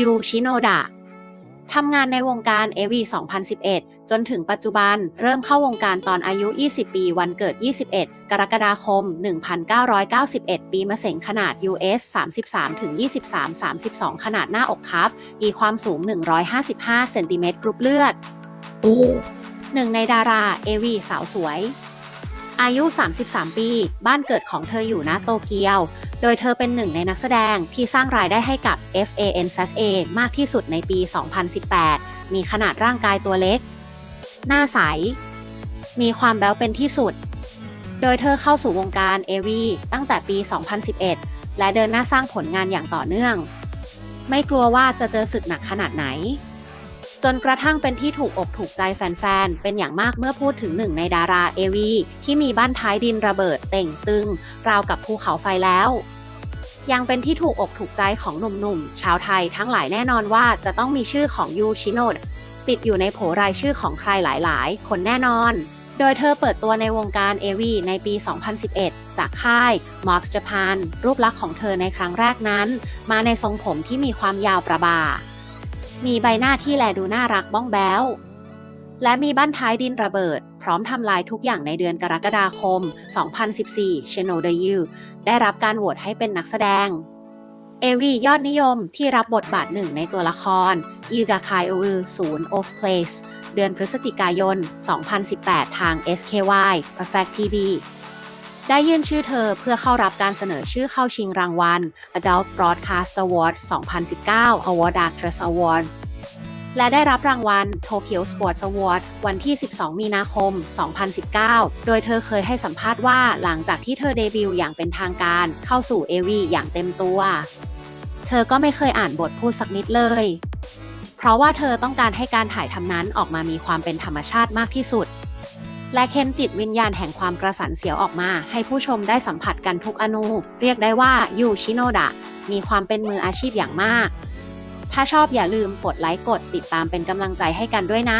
ยูชิโนดะทำงานในวงการ AV 2011 จนถึงปัจจุบัน เริ่มเข้าวงการตอนอายุ 20 ปี วันเกิด 21 กรกฎาคม 1991 ปีมะเสงขนาด US 33ถึง23 32 ขนาดหน้าอกครับ มีความสูง 155 เซนติเมตรกรุ๊ปเลือดโอ้หนึ่งในดารา AV สาวสวย อายุ 33 ปี บ้านเกิดของเธออยู่ณโตเกียว โดยเธอเป็นหนึ่งในนักแสดงที่สร้างรายได้ให้กับ FAN s a มากที่สุดในปี 2018 มีขนาดร่างกายตัวเล็ก หน้าใส มีความแบ๊วเป็นที่สุด โดยเธอเข้าสู่วงการ AV ตั้งแต่ปี 2011 และเดินหน้าสร้างผลงานอย่างต่อเนื่อง ไม่กลัวว่าจะเจอศึกหนักขนาดไหน นกระทั่งเป็นที่ถูกอกถูกใจแฟนๆ เป็นอย่างมากเมื่อพูดถึงหนึ่งในดาราเอวีที่มีบ้านท้ายดินระเบิดเต่งตึง ราวกับภูเขาไฟแล้ว ยังเป็นที่ถูกอกถูกใจของหนุ่มๆ ชาวไทยทั้งหลายแน่นอนว่าจะต้องมีชื่อของยูชิโนดติดอยู่ในโผรายชื่อของใครหลายๆ คนแน่นอน โดยเธอเปิดตัวในวงการ AV ในปี 2011 จากค่าย m o x Japan รูปลักษณ์ของเธอในครั้งแรกนั้น มาในทรงผมที่มีความยาวประบา มีใบหน้าที่แลดูน่ารักบ้องแบ้ว และมีบ้านท้ายดินระเบิด พร้อมทำลายทุกอย่างในเดือนกรกฎาคม 2014 เชโนเดยูได้รับการโหวตให้เป็นนักแสดง เอวียอดนิยมที่รับบทบาทหนึ่งในตัวละครยูกาคายโอวศูนย์ of place เดือนพฤศจิกายน 2018 ทาง SKY Perfect TV ได้ยื่นชื่อเธอเพื่อเข้ารับการเสนอชื่อเข้าชิงรางวัล Adult Broadcast Award 2019 Award Actress Award และได้รับรางวัล Tokyo Sports Award วันที่ 12 มีนาคม 2019 โดยเธอเคยให้สัมภาษณ์ว่าหลังจากที่เธอเดบิวต์อย่างเป็นทางการเข้าสู่ AV อย่างเต็มตัว เธอก็ไม่เคยอ่านบทพูดสักนิดเลย เพราะว่าเธอต้องการให้การถ่ายทำนั้นออกมามีความเป็นธรรมชาติมากที่สุด และเค้นจิตวิญญาณแห่งความกระสันเสียวออกมา ให้ผู้ชมได้สัมผัสกันทุกอนูเรียกได้ว่ายูชิโนดะมีความเป็นมืออาชีพอย่างมาก ถ้าชอบอย่าลืมกดไลค์กดติดตามเป็นกำลังใจให้กันด้วยนะ